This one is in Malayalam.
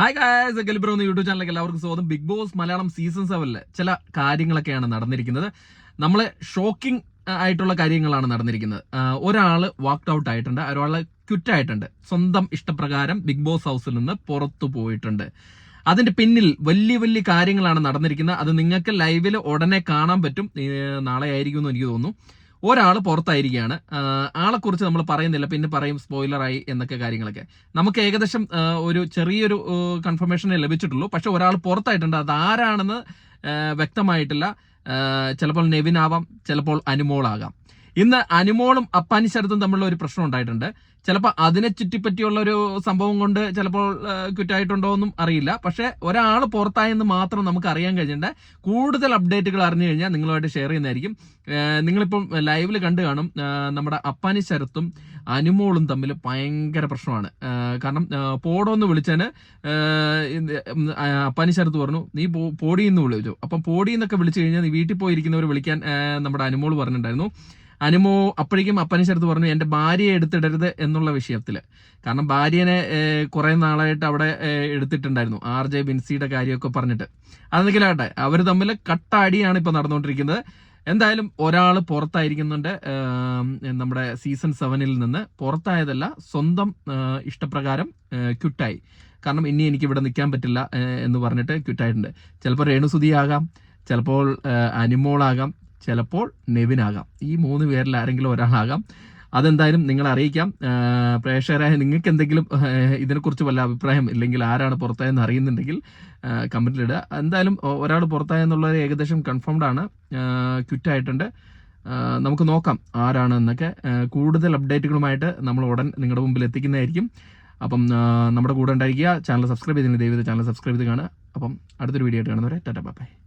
ഹായ് ഗായ്സ് ഗലിബ്രോ എന്ന യൂട്യൂബ് ചാനലിലേക്ക് എല്ലാവർക്കും സ്വാഗതം. ബിഗ് ബോസ് മലയാളം സീസൺ സെവനിൽ ചില കാര്യങ്ങളൊക്കെയാണ് നടന്നിരിക്കുന്നത്. നമ്മളെ ഷോക്കിംഗ് ആയിട്ടുള്ള കാര്യങ്ങളാണ് നടന്നിരിക്കുന്നത്. ഒരാൾ വാക്ക്ഡ് ഔട്ട് ആയിട്ടുണ്ട്. ഒരാൾ ക്വിറ്റ് ആയിട്ടുണ്ട്. സ്വന്തം ഇഷ്ടപ്രകാരം ബിഗ് ബോസ് ഹൗസിൽ നിന്ന് പുറത്തു പോയിട്ടുണ്ട്. അതിന്റെ പിന്നിൽ വലിയ വലിയ കാര്യങ്ങളാണ് നടന്നിരിക്കുന്നത്. അത് നിങ്ങൾക്ക് ലൈവിൽ ഉടനെ കാണാൻ പറ്റും. നാളെ ആയിരിക്കും എന്ന് എനിക്ക് തോന്നുന്നു. ഒരാൾ പുറത്തായിരിക്കുകയാണ്. ആളെക്കുറിച്ച് നമ്മൾ പറയുന്നില്ല. പിന്നെ പറയും സ്പോയിലറായി എന്നൊക്കെ കാര്യങ്ങളൊക്കെ. നമുക്ക് ഏകദേശം ഒരു ചെറിയൊരു കൺഫർമേഷനെ ലഭിച്ചിട്ടുള്ളൂ. പക്ഷെ ഒരാൾ പുറത്തായിട്ടുണ്ട്. അത് ആരാണെന്ന് വ്യക്തമായിട്ടില്ല. ചിലപ്പോൾ നെവിൻ ആവാം ചിലപ്പോൾ അനുമോളാകാം ഇന്ന് അനുമോളും അപ്പാനി ശരത്തും തമ്മിലുള്ള ഒരു പ്രശ്നം ഉണ്ടായിട്ടുണ്ട്. ചിലപ്പോൾ അതിനെ ചുറ്റിപ്പറ്റിയുള്ള ഒരു സംഭവം കൊണ്ട് ചിലപ്പോൾ ക്വിറ്റായിട്ടുണ്ടോ എന്നും അറിയില്ല. പക്ഷെ ഒരാൾ പുറത്തായെന്ന് മാത്രം നമുക്ക് അറിയാൻ കഴിഞ്ഞിട്ടുണ്ട്. കൂടുതൽ അപ്ഡേറ്റുകൾ അറിഞ്ഞു കഴിഞ്ഞാൽ നിങ്ങളുമായിട്ട് ഷെയർ ചെയ്യുന്നതായിരിക്കും. നിങ്ങളിപ്പം ലൈവിൽ കണ്ടു കാണും നമ്മുടെ അപ്പാനി ശരത്തും അനുമോളും തമ്മിൽ ഭയങ്കര പ്രശ്നമാണ്. കാരണം പോടോ എന്ന് വിളിച്ചതിന് അപ്പാനി ശരത്ത് പറഞ്ഞു നീ പോടി എന്ന് വിളിച്ചു. അപ്പം പോടി വിളിച്ചു കഴിഞ്ഞാൽ നീ വീട്ടിൽ പോയിരിക്കുന്നവർ വിളിക്കാൻ നമ്മുടെ അനുമോൾ പറഞ്ഞിട്ടുണ്ടായിരുന്നു. അനുമോ അപ്പോഴേക്കും അപ്പനി ശരത്ത് പറഞ്ഞു എന്റെ ഭാര്യയെ എടുത്തിടരുത് എന്നുള്ള വിഷയത്തിൽ. കാരണം ഭാര്യനെ കുറേ നാളായിട്ട് അവിടെ എടുത്തിട്ടുണ്ടായിരുന്നു ആർ ജെ ബിൻസിയുടെ കാര്യമൊക്കെ പറഞ്ഞിട്ട്. അതെങ്കിലും ആട്ടെ അവർ തമ്മിൽ കട്ടാടിയാണ് ഇപ്പൊ നടന്നുകൊണ്ടിരിക്കുന്നത്. എന്തായാലും ഒരാൾ പുറത്തായിരിക്കുന്നുണ്ട്. നമ്മുടെ സീസൺ സെവനിൽ നിന്ന് പുറത്തായതല്ല സ്വന്തം ഇഷ്ടപ്രകാരം ക്യുട്ടായി കാരണം ഇനി എനിക്ക് ഇവിടെ നിൽക്കാൻ പറ്റില്ല എന്ന് പറഞ്ഞിട്ട് ക്വിറ്റായിട്ടുണ്ട്. ചിലപ്പോൾ രേണുസുതിയാകാം ചിലപ്പോൾ അനിമോളാകാം. ചിലപ്പോൾ നെവിനാകാം. ഈ മൂന്ന് പേരിൽ ആരെങ്കിലും ഒരാളാകാം. അതെന്തായാലും നിങ്ങൾ അറിയിക്കാം. പ്രേക്ഷകരായ നിങ്ങൾക്ക് എന്തെങ്കിലും ഇതിനെക്കുറിച്ച് വല്ല അഭിപ്രായം ഇല്ലെങ്കിൽ ആരാണ് പുറത്തായെന്ന് അറിയുന്നുണ്ടെങ്കിൽ കമന്റിലിടുക എന്തായാലും ഒരാൾ പുറത്തായെന്നുള്ളത് ഏകദേശം കൺഫേംഡ് ആണ്. ക്വിറ്റ് ആയിട്ടുണ്ട് നമുക്ക് നോക്കാം ആരാണ് എന്നൊക്കെ കൂടുതൽ അപ്ഡേറ്റുകളുമായിട്ട് നമ്മൾ ഉടൻ നിങ്ങളുടെ മുമ്പിൽ എത്തിക്കുന്നതായിരിക്കും. അപ്പം നമ്മുടെ കൂടെ ഉണ്ടായിരിക്കുക. ചാനൽ സബ്സ്ക്രൈബ് ചെയ്തില്ലെങ്കിൽ ദയവ് ചാനൽ സബ്സ്ക്രൈബ് ചെയ്ത് കാണുക. അപ്പം അടുത്തൊരു വീഡിയോ ആയിട്ട് കാണുന്നവരെ ടാറ്റ ബൈ.